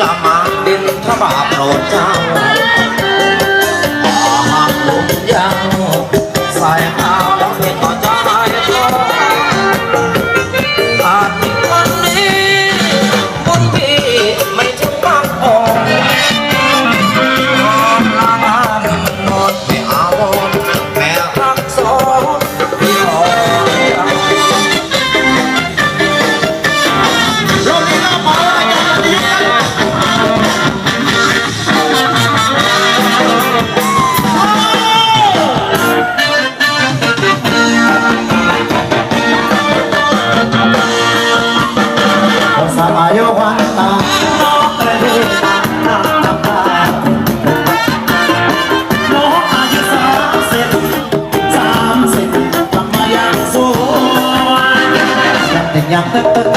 จะมาดินพระบาทโปรดเจ้า 呀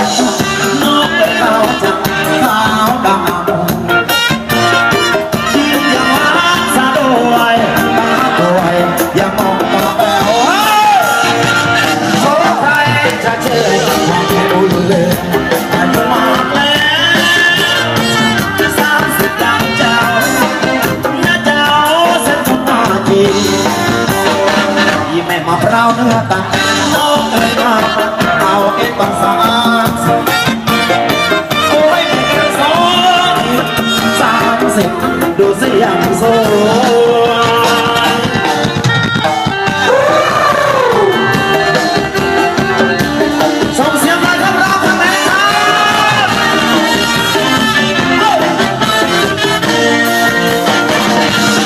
สวรรค์ส่งเสียงมาครับร้องทำไมครับ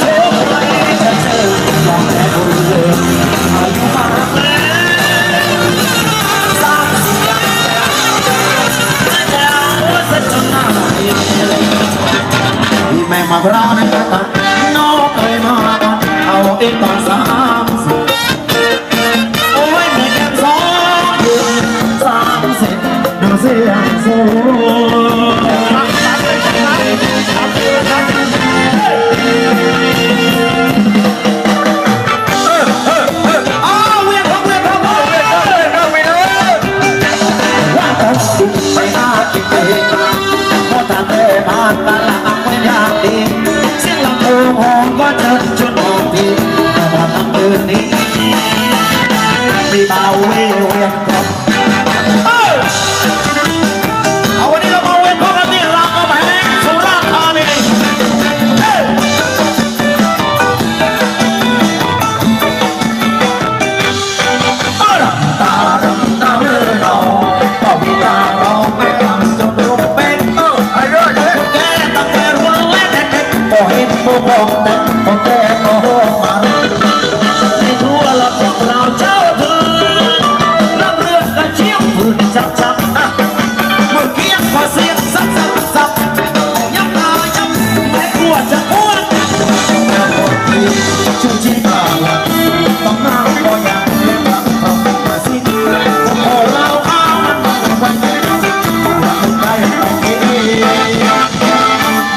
โอ้ยจะเจอมองแต่คนเดิมอายุมากแล้วสร้างสิ่งใดแต่หัวใจจนหน้าไหล ที่แม่มาพร้าวนะ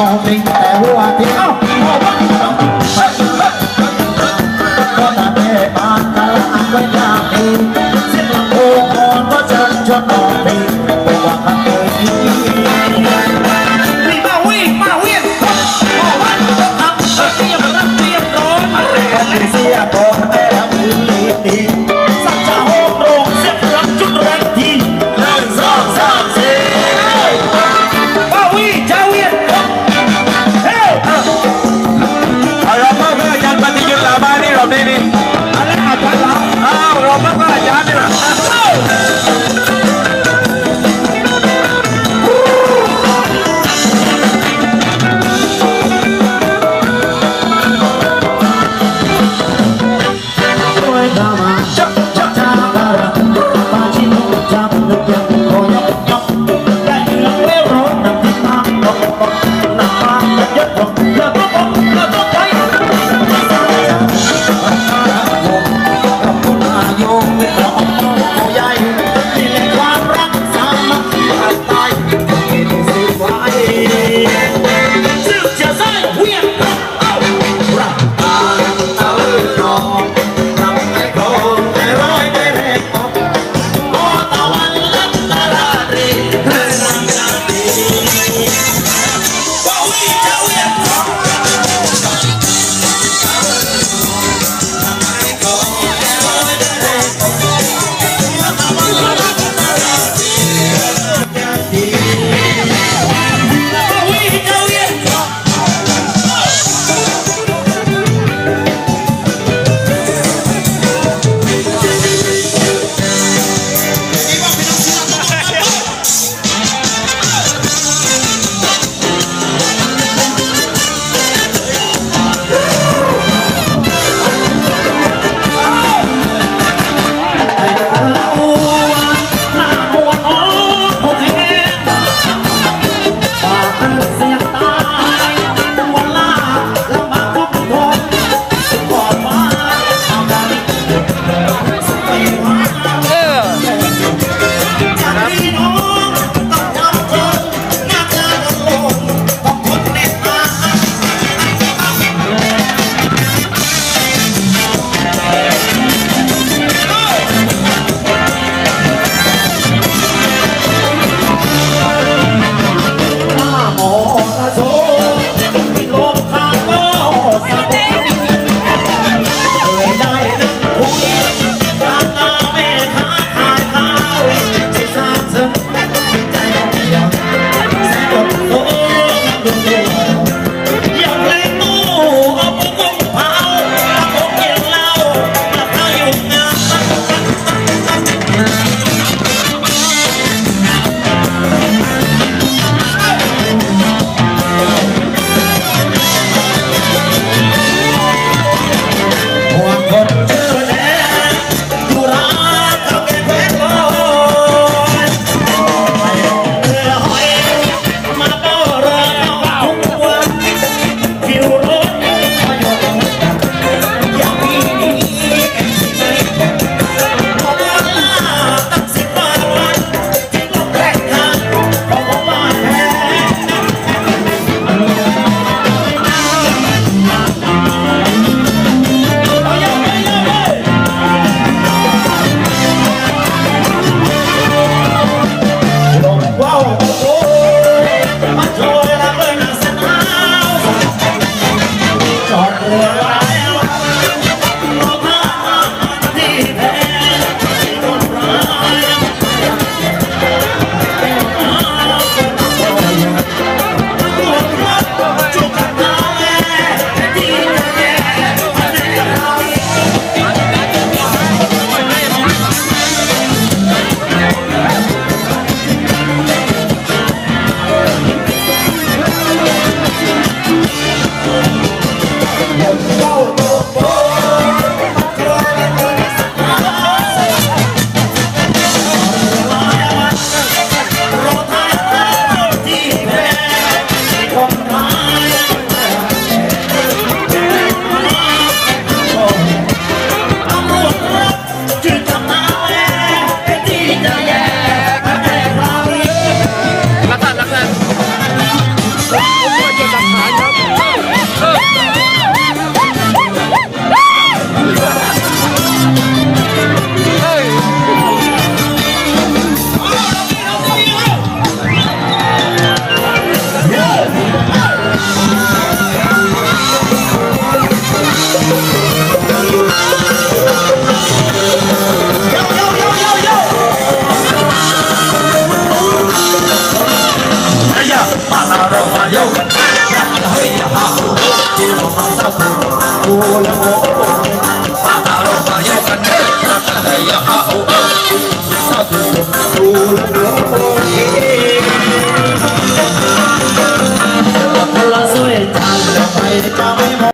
มองติงแต่หัวทิ้งเอ้าพอวันก็ตัดเทปานกะละอันไว้ยามเองเสียงลำโพงก่อนก็เชิญชวนน้องปี